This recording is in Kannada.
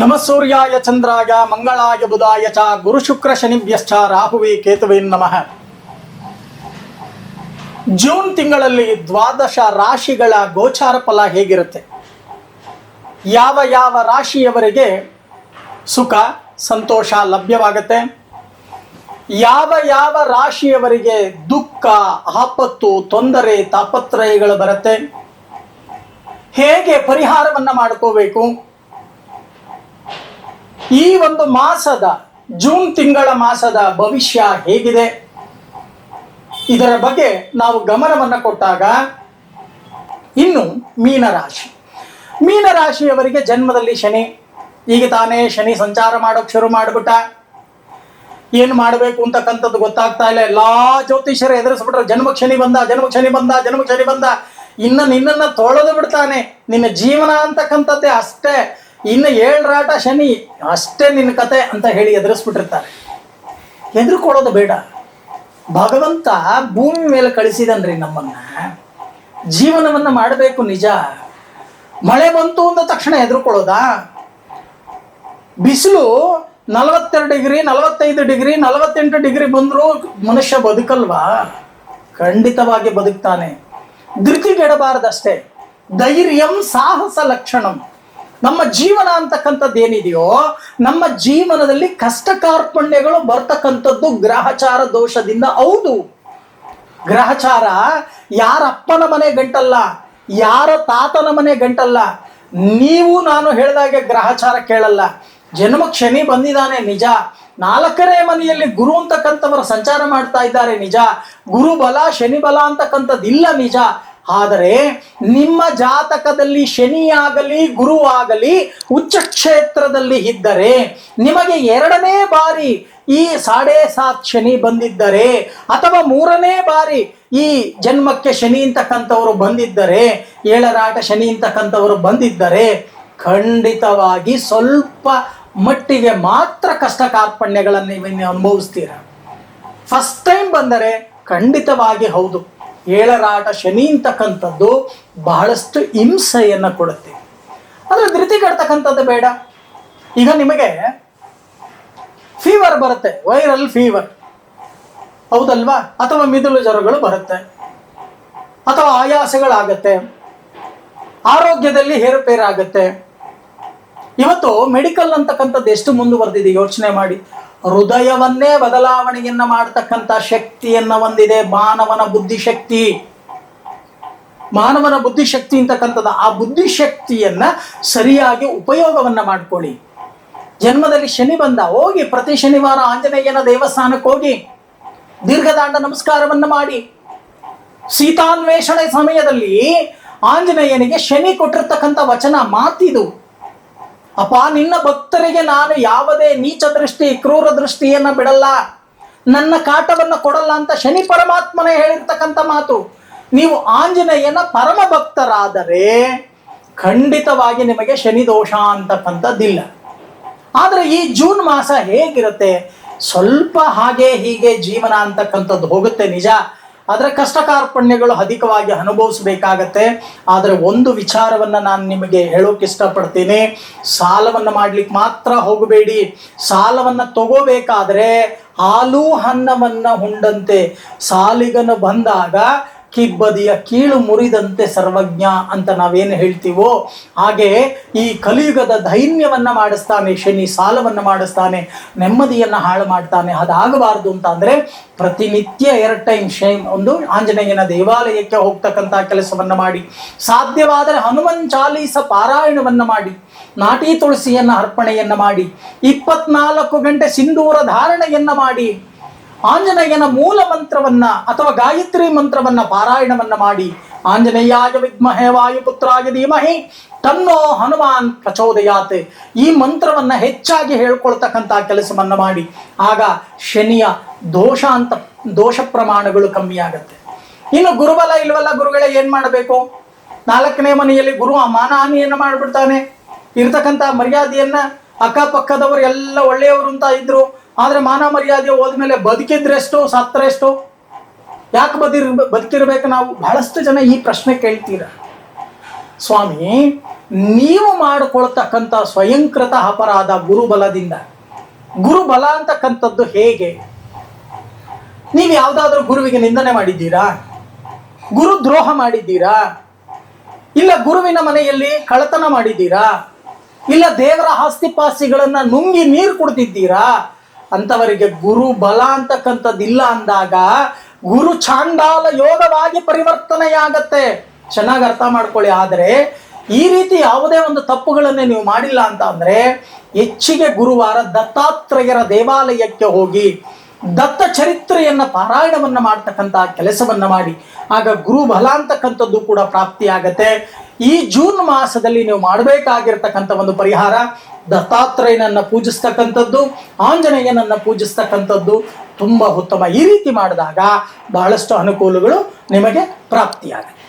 ನಮ ಸೂರ್ಯಾಯ ಚಂದ್ರಾಯ ಮಂಗಳಾಯ ಬುಧಾಯ ಚ ಗುರು ಶುಕ್ರ ಶನಿಭ್ಯಶ್ಚ ರಾಹುವೇ ಕೇತುವೆ ನಮಃ. ಜೂನ್ ತಿಂಗಳಲ್ಲಿ ದ್ವಾದಶ ರಾಶಿಗಳ ಗೋಚಾರ ಫಲ ಹೇಗಿರುತ್ತೆ? ಯಾವ ಯಾವ ರಾಶಿಯವರಿಗೆ ಸುಖ, ಸಂತೋಷ ಲಭ್ಯವಾಗುತ್ತೆ? ಯಾವ ಯಾವ ರಾಶಿಯವರಿಗೆ ದುಃಖ, ಆಪತ್ತು, ತೊಂದರೆ, ತಾಪತ್ರಯಗಳು ಬರುತ್ತೆ? ಹೇಗೆ ಪರಿಹಾರವನ್ನು ಮಾಡ್ಕೋಬೇಕು? ಈ ಒಂದು ಮಾಸದ ಜೂನ್ ತಿಂಗಳ ಮಾಸದ ಭವಿಷ್ಯ ಹೇಗಿದೆ? ಇದರ ಬಗ್ಗೆ ನಾವು ಗಮನವನ್ನು ಕೊಟ್ಟಾಗ ಇನ್ನು ಮೀನರಾಶಿ ಮೀನರಾಶಿಯವರಿಗೆ ಜನ್ಮದಲ್ಲಿ ಶನಿ. ಈಗ ತಾನೇ ಶನಿ ಸಂಚಾರ ಮಾಡೋಕೆ ಶುರು ಮಾಡಿಬಿಟ್ಟ. ಏನು ಮಾಡಬೇಕು ಅಂತಕ್ಕಂಥದ್ದು ಗೊತ್ತಾಗ್ತಾ ಇಲ್ಲ. ಎಲ್ಲಾ ಜ್ಯೋತಿಷರು ಎದುರಿಸ್ಬಿಟ್ರೆ ಜನ್ಮ ಶನಿ ಬಂದ ಜನ್ಮ ಶನಿ ಬಂದ ಜನ್ಮ ಶನಿ ಬಂದ. ಇನ್ನು ನಿನ್ನನ್ನು ತೊಳೆದು ಬಿಡ್ತಾನೆ. ನಿನ್ನ ಜೀವನ ಅಂತಕ್ಕಂಥದ್ದೇ ಅಷ್ಟೇ. ಇನ್ನು ಏಳ್ರಾಟ ಶನಿ, ಅಷ್ಟೇ ನಿನ್ನ ಕತೆ ಅಂತ ಹೇಳಿ ಎದುರಿಸ್ಬಿಟ್ಟಿರ್ತಾರೆ. ಹೆದರ್ಕೊಳ್ಳೋದು ಬೇಡ. ಭಗವಂತ ಭೂಮಿ ಮೇಲೆ ಕಳಿಸಿದನ್ರಿ ನಮ್ಮನ್ನ. ಜೀವನವನ್ನ ಮಾಡಬೇಕು ನಿಜ. ಮಳೆ ಬಂತು ಅಂದ ತಕ್ಷಣ ಹೆದರ್ಕೊಳ್ಳೋದಾ ಬಿಸಿಲು ನಲವತ್ತೆರಡು ಡಿಗ್ರಿ, ನಲವತ್ತೈದು ಡಿಗ್ರಿ, ನಲವತ್ತೆಂಟು ಡಿಗ್ರಿ ಬಂದರೂ ಮನುಷ್ಯ ಬದುಕಲ್ವಾ? ಖಂಡಿತವಾಗಿ ಬದುಕ್ತಾನೆ. ಧೃತಿಗೆಡಬಾರದಷ್ಟೇ. ಧೈರ್ಯಂ ಸಾಹಸ ಲಕ್ಷಣಂ. ನಮ್ಮ ಜೀವನ ಅಂತಕ್ಕಂಥದ್ದು ಏನಿದೆಯೋ, ನಮ್ಮ ಜೀವನದಲ್ಲಿ ಕಷ್ಟ ಕಾರ್ಪಣ್ಯಗಳು ಬರ್ತಕ್ಕಂಥದ್ದು ಗ್ರಹಚಾರ ದೋಷದಿಂದ ಹೌದು. ಗ್ರಹಚಾರ ಯಾರ ಅಪ್ಪನ ಮನೆ ಗಂಟಲ್ಲ, ಯಾರ ತಾತನ ಮನೆ ಗಂಟಲ್ಲ, ನೀವು ನಾನು ಹೇಳಿದಾಗೆ ಗ್ರಹಚಾರ ಕೇಳಲ್ಲ. ಜನ್ಮ ಶನಿ ಬಂದಿದ್ದಾನೆ ನಿಜ. ನಾಲ್ಕನೇ ಮನೆಯಲ್ಲಿ ಗುರು ಅಂತಕ್ಕಂಥವರು ಸಂಚಾರ ಮಾಡ್ತಾ ಇದ್ದಾರೆ ನಿಜ. ಗುರು ಬಲ ಶನಿ ಬಲ ಅಂತಕ್ಕಂಥದ್ದು ಇಲ್ಲ ನಿಜ. ಆದರೆ ನಿಮ್ಮ ಜಾತಕದಲ್ಲಿ ಶನಿ ಆಗಲಿ ಗುರು ಆಗಲಿ ಉಚ್ಚ ಕ್ಷೇತ್ರದಲ್ಲಿ ಇದ್ದರೆ, ನಿಮಗೆ ಎರಡನೇ ಬಾರಿ ಈ ಸಾಡೆ ಸಾತ್ ಶನಿ ಬಂದಿದ್ದರೆ, ಅಥವಾ ಮೂರನೇ ಬಾರಿ ಈ ಜನ್ಮಕ್ಕೆ ಶನಿ ಅಂತಕ್ಕಂಥವರು ಬಂದಿದ್ದರೆ, ಏಳರಾಟ ಶನಿ ಅಂತಕ್ಕಂಥವರು ಬಂದಿದ್ದರೆ, ಖಂಡಿತವಾಗಿ ಸ್ವಲ್ಪ ಮಟ್ಟಿಗೆ ಮಾತ್ರ ಕಷ್ಟ ಕಾರ್ಪಣ್ಯಗಳನ್ನು ನೀವು ಅನುಭವಿಸ್ತೀರ. ಫಸ್ಟ್ ಟೈಮ್ ಬಂದರೆ ಖಂಡಿತವಾಗಿ ಹೌದು. ಏಳರಾಟ ಶನಿ ಅಂತಕ್ಕಂಥದ್ದು ಬಹಳಷ್ಟು ಹಿಂಸೆಯನ್ನು ಕೊಡುತ್ತೆ. ಆದರೆ ಧೃತಿ ಕಟ್ತಕ್ಕಂಥದ್ದು ಬೇಡ. ಈಗ ನಿಮಗೆ ಫೀವರ್ ಬರುತ್ತೆ ವೈರಲ್ ಫೀವರ್ ಹೌದಲ್ವಾ? ಅಥವಾ ಮಿದುಳು ಜ್ವರಗಳು ಬರುತ್ತೆ. ಅಥವಾ ಆಯಾಸಗಳಾಗತ್ತೆ. ಆರೋಗ್ಯದಲ್ಲಿ ಏರುಪೇರಾಗತ್ತೆ ಇವತ್ತು ಮೆಡಿಕಲ್ ಅಂತಕ್ಕಂಥದ್ದು ಎಷ್ಟು ಮುಂದುವರೆದಿದೆ ಯೋಚನೆ ಮಾಡಿ. ಹೃದಯವನ್ನೇ ಬದಲಾವಣೆಯನ್ನ ಮಾಡತಕ್ಕಂಥ ಶಕ್ತಿಯನ್ನ ಹೊಂದಿದೆ ಮಾನವನ ಬುದ್ಧಿಶಕ್ತಿ. ಮಾನವನ ಬುದ್ಧಿಶಕ್ತಿ ಅಂತಕ್ಕಂಥದ್ದು ಆ ಬುದ್ಧಿಶಕ್ತಿಯನ್ನ ಸರಿಯಾಗಿ ಉಪಯೋಗವನ್ನ ಮಾಡ್ಕೊಳ್ಳಿ. ಜನ್ಮದಲ್ಲಿ ಶನಿ ಬಂದ ಹೋಗಿ, ಪ್ರತಿ ಶನಿವಾರ ಆಂಜನೇಯನ ದೇವಸ್ಥಾನಕ್ಕೆ ಹೋಗಿ, ದೀರ್ಘದಾಂಡ ನಮಸ್ಕಾರವನ್ನು ಮಾಡಿ. ಸೀತಾನ್ವೇಷಣೆ ಸಮಯದಲ್ಲಿ ಆಂಜನೇಯನಿಗೆ ಶನಿ ಕೊಟ್ಟಿರ್ತಕ್ಕಂಥ ವಚನ ಮಾತಿದು. ಅಪ್ಪ, ನಿನ್ನ ಭಕ್ತರಿಗೆ ನಾನು ಯಾವುದೇ ನೀಚ ದೃಷ್ಟಿ, ಕ್ರೂರ ದೃಷ್ಟಿಯನ್ನ ಬಿಡಲ್ಲ. ನನ್ನ ಕಾಟವನ್ನು ಕೊಡಲ್ಲ ಅಂತ ಶನಿ ಪರಮಾತ್ಮನೇ ಹೇಳಿರ್ತಕ್ಕಂಥ ಮಾತು. ನೀವು ಆಂಜನೇಯನ ಪರಮ ಭಕ್ತರಾದರೆ ಖಂಡಿತವಾಗಿ ನಿಮಗೆ ಶನಿ ದೋಷ ಅಂತಕ್ಕಂಥದ್ದಿಲ್ಲ. ಆದರೆ ಈ ಜೂನ್ ಮಾಸ ಹೇಗಿರುತ್ತೆ? ಸ್ವಲ್ಪ ಹಾಗೆ ಹೀಗೆ ಜೀವನ ಅಂತಕ್ಕಂಥದ್ದು ಹೋಗುತ್ತೆ ನಿಜ. ಆದರೆ ಕಷ್ಟ ಕಾರ್ಪಣ್ಯಗಳು ಅಧಿಕವಾಗಿ ಅನುಭವಿಸಬೇಕಾಗತ್ತೆ. ಆದರೆ ಒಂದು ವಿಚಾರವನ್ನು ನಾನು ನಿಮಗೆ ಹೇಳೋಕೆ ಇಷ್ಟಪಡ್ತೀನಿ. ಸಾಲವನ್ನು ಮಾಡ್ಲಿಕ್ಕೆ ಮಾತ್ರ ಹೋಗಬೇಡಿ. ಸಾಲವನ್ನು ತಗೋಬೇಕಾದ್ರೆ ಹಾಲು ಅನ್ನವನ್ನು ಉಂಡಂತೆ. ಸಾಲಿಗನು ಬಂದಾಗ ಕಿಬ್ಬದಿಯ ಕೀಳು ಮುರಿದಂತೆ ಸರ್ವಜ್ಞ ಅಂತ ನಾವೇನು ಹೇಳ್ತೀವೋ, ಹಾಗೆ ಈ ಕಲಿಯುಗದ ದೈನ್ಯವನ್ನ ಮಾಡಿಸ್ತಾನೆ, ಶನಿ ಸಾಲವನ್ನು ಮಾಡಿಸ್ತಾನೆ, ನೆಮ್ಮದಿಯನ್ನು ಹಾಳು ಮಾಡ್ತಾನೆ, ಅದಾಗಬಾರದು ಅಂತ ಅಂದ್ರೆ ಪ್ರತಿನಿತ್ಯ ಎರಡು ಟೈಮ್ ಶೈನ್ ಒಂದು ಆಂಜನೇಯನ ದೇವಾಲಯಕ್ಕೆ ಹೋಗ್ತಕ್ಕಂಥ ಕೆಲಸವನ್ನು ಮಾಡಿ, ಸಾಧ್ಯವಾದರೆ ಹನುಮನ್ ಚಾಲೀಸ ಪಾರಾಯಣವನ್ನ ಮಾಡಿ, ನಾಟಿ ತುಳಸಿಯನ್ನ ಅರ್ಪಣೆಯನ್ನ ಮಾಡಿ, ಇಪ್ಪತ್ನಾಲ್ಕು ಗಂಟೆ ಸಿಂಧೂರ ಧಾರಣೆಯನ್ನ ಮಾಡಿ ಆಂಜನೇಯನ ಮೂಲ ಮಂತ್ರವನ್ನ ಅಥವಾ ಗಾಯತ್ರಿ ಮಂತ್ರವನ್ನ ಪಾರಾಯಣವನ್ನ ಮಾಡಿ, ಆಂಜನೇಯಾಯ ವಿದ್ಮಹೇ ವಾಯುಪುತ್ರಾಯ ಧೀಮಹಿ, ತನ್ನೋ ಹನುಮಾನ್ ಪ್ರಚೋದಯಾತ್. ಈ ಮಂತ್ರವನ್ನ ಹೆಚ್ಚಾಗಿ ಹೇಳ್ಕೊಳ್ತಕ್ಕಂಥ ಕೆಲಸವನ್ನ ಮಾಡಿ. ಆಗ ಶನಿಯ ದೋಷ ಅಂತ, ದೋಷ ಪ್ರಮಾಣಗಳು ಕಮ್ಮಿ ಆಗುತ್ತೆ. ಇನ್ನು ಗುರುಬಲ ಇಲ್ವಲ್ಲ ಗುರುಗಳೇ ಏನ್ ಮಾಡಬೇಕು? ನಾಲ್ಕನೇ ಮನೆಯಲ್ಲಿ ಗುರು ಮಾನಹಾನಿಯನ್ನ ಮಾಡಿಬಿಡ್ತಾನೆ. ಇರ್ತಕ್ಕಂಥ ಮರ್ಯಾದೆಯನ್ನ ಅಕ್ಕಪಕ್ಕದವರು ಎಲ್ಲ ಒಳ್ಳೆಯವರು ಅಂತ ಇದ್ರು. ಆದ್ರೆ ಮಾನ ಮರ್ಯಾದೆ ಹೋದ್ಮೇಲೆ ಬದುಕಿದ್ರೆಷ್ಟು ಸತ್ತರೆಷ್ಟು ಯಾಕೆ ಬದಿರ್ ಬದುಕಿರ್ಬೇಕು ನಾವು? ಬಹಳಷ್ಟು ಜನ ಈ ಪ್ರಶ್ನೆ ಕೇಳ್ತೀರ. ಸ್ವಾಮಿ, ನೀವು ಮಾಡಿಕೊಳ್ತಕ್ಕಂಥ ಸ್ವಯಂಕೃತ ಅಪರಾಧ ಗುರುಬಲದಿಂದ. ಗುರುಬಲ ಅಂತಕ್ಕಂಥದ್ದು ಹೇಗೆ? ನೀವು ಯಾವುದಾದ್ರೂ ಗುರುವಿಗೆ ನಿಂದನೆ ಮಾಡಿದ್ದೀರಾ? ಗುರು ದ್ರೋಹ ಮಾಡಿದ್ದೀರಾ? ಇಲ್ಲ ಗುರುವಿನ ಮನೆಯಲ್ಲಿ ಕಳತನ ಮಾಡಿದ್ದೀರಾ? ಇಲ್ಲ ದೇವರ ಆಸ್ತಿಪಾಸ್ತಿಗಳನ್ನು ನುಂಗಿ ನೀರು ಕುಡ್ದಿದ್ದೀರಾ? ಅಂತವರಿಗೆ ಗುರು ಬಲ ಅಂತಕ್ಕಂಥದ್ದು ಇಲ್ಲ ಅಂದಾಗ ಗುರು ಚಾಂಡಾಲ ಯೋಗವಾಗಿ ಪರಿವರ್ತನೆಯಾಗತ್ತೆ. ಚೆನ್ನಾಗಿ ಅರ್ಥ ಮಾಡ್ಕೊಳ್ಳಿ. ಆದರೆ ಈ ರೀತಿ ಯಾವುದೇ ಒಂದು ತಪ್ಪುಗಳನ್ನೇ ನೀವು ಮಾಡಿಲ್ಲ ಅಂತ ಅಂದರೆ ಹೆಚ್ಚಿಗೆ ಗುರುವಾರ ದತ್ತಾತ್ರೇಯರ ದೇವಾಲಯಕ್ಕೆ ಹೋಗಿ ದತ್ತ ಚರಿತ್ರೆಯನ್ನ ಪಾರಾಯಣವನ್ನ ಮಾಡ್ತಕ್ಕಂಥ ಕೆಲಸವನ್ನ ಮಾಡಿ, ಆಗ ಗುರು ಬಲ ಅಂತಕ್ಕಂಥದ್ದು ಕೂಡ ಪ್ರಾಪ್ತಿಯಾಗತ್ತೆ. ಈ ಜೂನ್ ಮಾಸದಲ್ಲಿ ನೀವು ಮಾಡಬೇಕಾಗಿರ್ತಕ್ಕಂಥ ಒಂದು ಪರಿಹಾರ, ದತ್ತಾತ್ರೇಯನನ್ನ ಪೂಜಿಸ್ತಕ್ಕಂಥದ್ದು, ಆಂಜನೇಯನನ್ನ ಪೂಜಿಸ್ತಕ್ಕಂಥದ್ದು ತುಂಬ ಉತ್ತಮ. ಈ ರೀತಿ ಮಾಡಿದಾಗ ಬಹಳಷ್ಟು ಅನುಕೂಲಗಳು ನಿಮಗೆ ಪ್ರಾಪ್ತಿಯಾಗುತ್ತೆ.